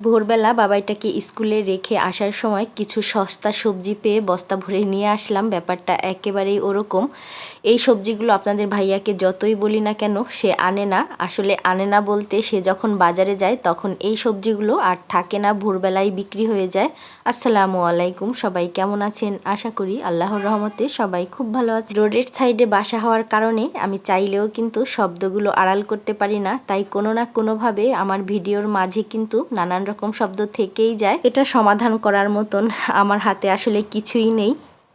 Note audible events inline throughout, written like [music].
ভোরবেলা বাবাইটাকে স্কুলে রেখে আসার সময় কিছু সস্তা সবজি পেয়ে বস্তা ভরে নিয়ে আসলাম। ব্যাপারটা একেবারেই ওরকম। এই সবজিগুলো আপনাদের ভাইয়াকে যতই বলি না কেন, সে আনে না। আসলে আনে না বলতে সে যখন বাজারে যায়, তখন এই সবজিগুলো আর থাকে না ভোরবেলায় বিক্রি হয়ে যায়। আসসালামু আলাইকুম, সবাই কেমন আছেন? আশা করি আল্লাহর রহমতে সবাই খুব ভালো আছে। রোডের সাইডে বাসা হওয়ার কারণে আমি চাইলেও কিন্তু শব্দগুলো আড়াল করতে পারি না। তাই কোনো না কোনোভাবে আমার ভিডিওর মাঝে কিন্তু নানান রকম শব্দ থেকেই যায়। এটা সমাধান করার মতন আমার হাতে আসলে কিছুই নেই।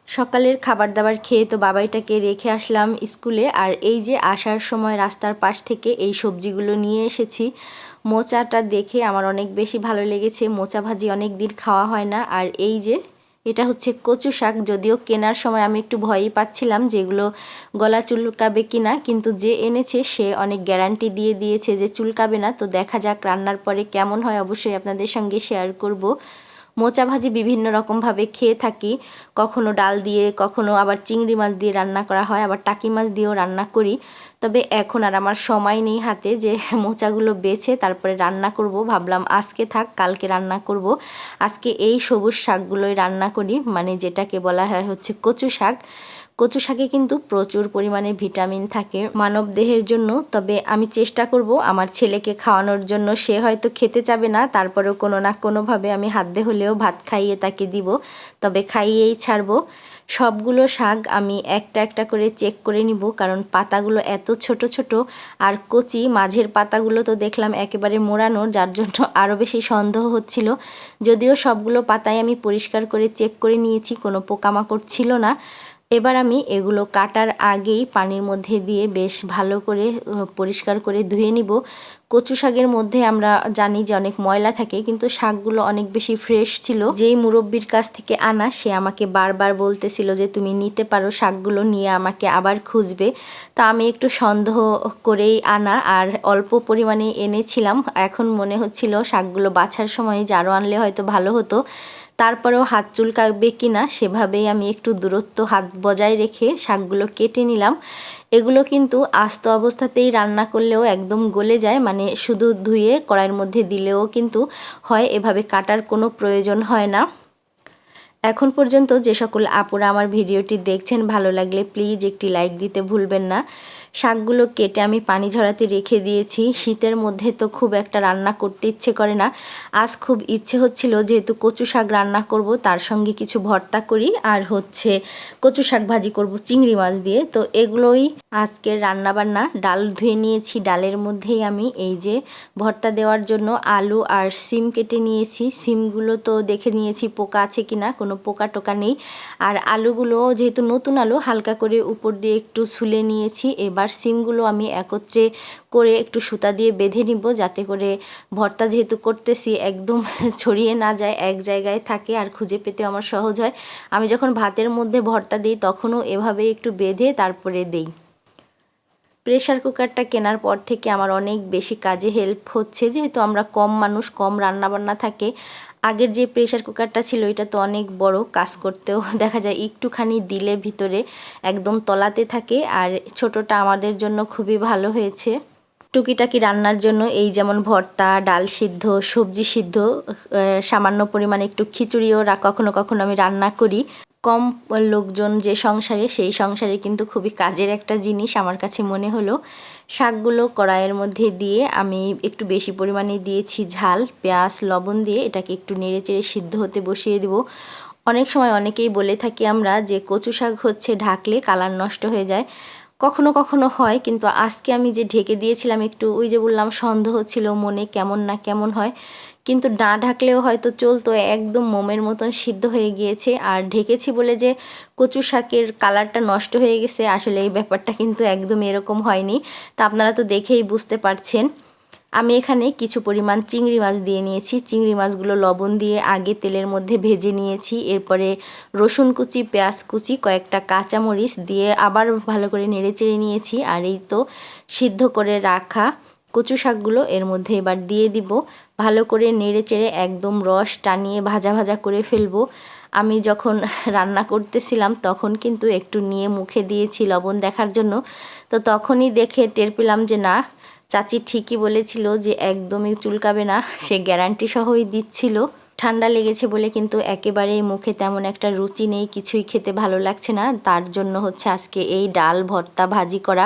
সকালের খাবার দাবার খেয়ে তো বাবাইটাকে রেখে আসলাম স্কুলে। আর এই যে আসার সময় রাস্তার পাশ থেকে এই সবজিগুলো নিয়ে এসেছি, মোচাটা দেখে আমার অনেক বেশি ভালো লেগেছে। মোচা ভাজি অনেক দিন খাওয়া হয় না। আর এই যে এটা হচ্ছে কচু শাক, যদিও কেনার সময় আমি একটু ভয়ই পাচ্ছিলাম যেগুলো গলা চুলকাবে কি না কিন্তু যে এনেছে সে অনেক গ্যারান্টি দিয়ে দিয়েছে যে চুলকাবে না। তো দেখা যাক রান্নার পরে কেমন হয়, অবশ্যই আপনাদের সঙ্গে শেয়ার করব। মোচা ভাজি বিভিন্ন রকমভাবে খেয়ে থাকি। কখনো ডাল দিয়ে, কখনো আবার চিংড়ি মাছ দিয়ে রান্না করা হয়, আবার টাকি মাছ দিয়েও রান্না করি। তবে এখন আর আমার সময় নেই হাতে যে [laughs] মোচাগুলো বেছে তারপরে রান্না করব। ভাবলাম আজকে থাক, কালকে রান্না করব। আজকে এই সবুজ শাকগুলোই রান্না করি। মানে যেটাকে বলা হয় হচ্ছে কচু শাক। কচু শাকে কিন্তু প্রচুর পরিমাণে ভিটামিন থাকে মানব দেহের জন্য। তবে আমি চেষ্টা করব আমার ছেলেকে খাওয়ানোর জন্য। সে হয়তো খেতে চাবে না, তারপরেও কোনো না কোনোভাবে আমি হাত হলেও ভাত খাইয়ে তাকে দিব। তবে খাইয়েই ছাড়বো। সবগুলো শাক আমি একটা একটা করে চেক করে নিব, কারণ পাতাগুলো এত ছোট ছোট। আর কচি, মাঝের পাতাগুলো তো দেখলাম একেবারে মোড়ানো, যার জন্য আরও বেশি সন্দেহ হচ্ছিল। যদিও সবগুলো পাতায় আমি পরিষ্কার করে চেক করে নিয়েছি, কোনো পোকামাকড় ছিল না। এবার আমি এগুলো কাটার আগেই পানির মধ্যে দিয়ে বেশ ভালো করে পরিষ্কার করে ধুয়ে নিব। কচু শাকের মধ্যে আমরা জানি যে অনেক ময়লা থাকে, কিন্তু শাকগুলো অনেক বেশি ফ্রেশ ছিল। যেই মুরব্বির কাছ থেকে আনা, সে আমাকে বারবার বলতেছিল যে তুমি নিতে পারো শাকগুলো, নিয়ে আমাকে আবার খুঁজবে। তা আমি একটু সন্দেহ করেই আনা আর অল্প পরিমাণে এনেছিলাম। এখন মনে হচ্ছিল শাকগুলো বাছার সময় আরও আনলে হয়তো ভালো হতো। তারপরেও হাত চুলকাবে কি না সেভাবেই আমি একটু দূরত্ব হাত বজায় রেখে শাকগুলো কেটে নিলাম। এগুলো কিন্তু আস্ত অবস্থাতেই রান্না করলেও একদম গলে যায় মানে শুধু ধুয়ে কড়াইয়ের মধ্যে দিলেও কিন্তু হয়, এভাবে কাটার কোনো প্রয়োজন হয় না। এখন পর্যন্ত যে সকল আপুরা আমার ভিডিওটি দেখছেন, ভালো লাগলে প্লিজ একটি লাইক দিতে ভুলবেন না। শাকগুলো কেটে আমি পানি ঝরাতে রেখে দিয়েছি। শীতের মধ্যে তো খুব একটা রান্না করতে ইচ্ছে করে না। আজ খুব ইচ্ছে হচ্ছিল যেহেতু কচু শাক রান্না করব, তার সঙ্গে কিছু ভর্তা করি আর হচ্ছে কচু শাক ভাজি করব চিংড়ি মাছ দিয়ে। তো এগুলোই আজকের রান্না বান্না ডাল ধুয়ে নিয়েছি। ডালের মধ্যেই আমি এই যে ভর্তা দেওয়ার জন্য আলু আর সিম কেটে নিয়েছি। সিমগুলো তো দেখে নিয়েছি পোকা আছে কি না, কোনো পোকা টোকা নেই। আর আলুগুলো যেহেতু নতুন আলু, হালকা করে উপর দিয়ে একটু সুলে নিয়েছি। এবার এবার সিমগুলো আমি একত্রে করে একটু সুতা দিয়ে বেঁধে নিব, যাতে করে ভর্তা যেহেতু করতেছি একদম [laughs] ছড়িয়ে না যায়, এক জায়গায় থাকে আর খুঁজে পেতে আমার সহজ হয়। আমি যখন ভাতের মধ্যে ভর্তা দিই তখনও এভাবে একটু বেঁধে তারপরে দেই। প্রেশার কুকারটা কেনার পর থেকে আমার অনেক বেশি কাজে হেল্প হচ্ছে। যেহেতু আমরা কম মানুষ, কম রান্নাবান্না থাকে, আগের যে প্রেশার কুকারটা ছিল এটা তো অনেক বড় কাজ করতেও [laughs] দেখা যায়, একটুখানি দিলে ভিতরে একদম তলাতে থাকে। আর ছোটটা আমাদের জন্য খুবই ভালো হয়েছে। টুকিটাকি রান্নার জন্য এই যেমন ভর্তা, ডাল সিদ্ধ, সবজি সিদ্ধ সামান্য পরিমাণে একটু খিচুড়িও কখনো কখনো আমি রান্না করি। কম লোকজন যে সংসারে, সেই সংসারে কিন্তু খুবই কাজের একটা জিনিস আমার কাছে মনে হলো। শাকগুলো কড়াইয়ের মধ্যে দিয়ে আমি একটু বেশি পরিমাণে দিয়েছি ঝাল, পেঁয়াজ, লবণ দিয়ে এটাকে একটু নেড়ে চেড়ে সিদ্ধ হতে বসিয়ে দেবো। অনেক সময় অনেকেই বলে থাকি আমরা যে কচু শাক হচ্ছে ঢাকলে কালার নষ্ট হয়ে যায়। কখনো কখনো হয়, কিন্তু আজকে আমি যে ঢেকে দিয়েছিলাম, একটু ওই যে বললাম, সন্দেহ ছিল মনে, কেমন না কেমন হয়। কিন্তু না ঢাকলেও হয়তো চলতো, একদম মোমের মতন সিদ্ধ হয়ে গিয়েছে। আর ঢেকেছি বলে যে কচু শাকের কালারটা নষ্ট হয়ে গেছে, আসলে এই ব্যাপারটা কিন্তু একদম এরকম হয়নি। তা আপনারা তো দেখেই বুঝতে পারছেন। আমি এখানে কিছু পরিমাণ চিংড়ি মাছ দিয়ে নিয়েছি। চিংড়ি মাছগুলো লবণ দিয়ে আগে তেলের মধ্যে ভেজে নিয়েছি। এরপরে রসুন কুচি, পেঁয়াজ কুচি, কয়েকটা কাঁচামরিচ দিয়ে আবার ভালো করে নেড়ে চেড়ে নিয়েছি। আর এই তো সিদ্ধ করে রাখা কচু শাকগুলো এর মধ্যে এবার দিয়ে দিব। ভালো করে নেড়ে চেড়ে একদম রস টানিয়ে ভাজা ভাজা করে ফেলব। আমি যখন রান্না করতেছিলাম তখন কিন্তু একটু নিয়ে মুখে দিয়েছি লবণ দেখার জন্য। তো তখনই দেখে টের পেলাম যে না চাচি ঠিকই বলেছিল যে একদমই চুলকাবে না, সে গ্যারান্টি সহই দিচ্ছিল। ঠান্ডা লেগেছে বলে কিন্তু একেবারেই মুখে তেমন একটা রুচি নেই, কিছুই খেতে ভালো লাগছে না। তার জন্য হচ্ছে আজকে এই ডাল ভর্তা ভাজি করা।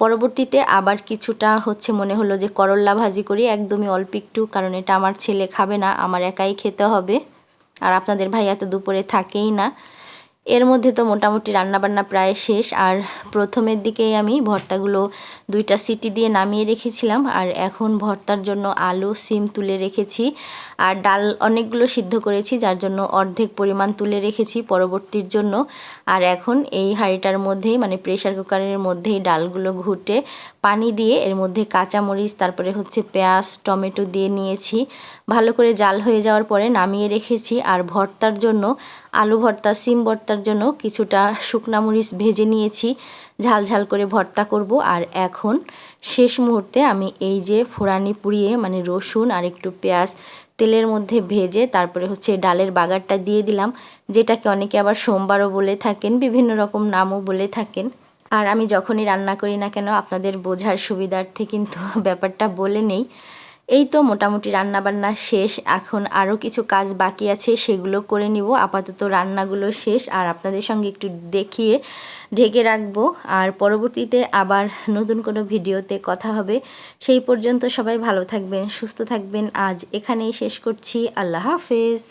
পরবর্তীতে আবার কিছুটা হচ্ছে মনে হলো যে করল্লা ভাজি করি, একদমই অল্প একটু, কারণ এটা আমার ছেলে খাবে না, আমার একাই খেতে হবে। আর আপনাদের ভাইয়া তো দুপুরে থাকেই না। এর মধ্যে তো মোটামুটি রান্নাবান্না প্রায় শেষ, আর প্রথমের দিকেই আমি ভর্তাগুলো দুইটা সিটি দিয়ে নামিয়ে রেখেছিলাম, আর এখন ভর্তার জন্য আলু, সিম তুলে রেখেছি, আর ডাল অনেকগুলো সিদ্ধ করেছি, যার জন্য অর্ধেক পরিমাণ তুলে রেখেছি পরবর্তীর জন্য, আর এখন এই হাঁড়িটার মধ্যেই মানে প্রেশার কুকারের মধ্যেই ডালগুলো ঘুটে পানি দিয়ে এর মধ্যে কাঁচামরিচ, তারপরে হচ্ছে পেঁয়াজ, টমেটো দিয়ে নিয়েছি, ভালো করে জাল হয়ে যাওয়ার পরে নামিয়ে রেখেছি, আর ভর্তার জন্য আলু ভর্তা, সিম ভর্তার জন্য কিছুটা শুকনা মরিচ ভেজে নিয়েছি। ঝাল ঝাল করে ভর্তা করব। আর এখন শেষ মুহূর্তে আমি এই যে ফোড়ানি পুড়িয়ে মানে রসুন আর একটু পেঁয়াজ তেলের মধ্যে ভেজে, তারপরে হচ্ছে ডালের বাগারটা দিয়ে দিলাম, যেটাকে অনেকে আবার সোমবারও বলে থাকেন, বিভিন্ন রকম নামও বলে থাকেন। আর আমি যখনই রান্না করি না কেন, আপনাদের বোঝার সুবিধার্থে কিন্তু ব্যাপারটা বলে নেই। এই তো মোটামুটি রান্নাবান্না শেষ, এখন আরও কিছু কাজ বাকি আছে, সেগুলো করে নিব। আপাতত রান্নাগুলো শেষ, আর আপনাদের সঙ্গে একটু দেখিয়ে ঢেকে রাখব। আর পরবর্তীতে আবার নতুন কোনো ভিডিওতে কথা হবে। সেই পর্যন্ত সবাই ভালো থাকবেন, সুস্থ থাকবেন। আজ এখানেই শেষ করছি। আল্লাহ হাফেজ।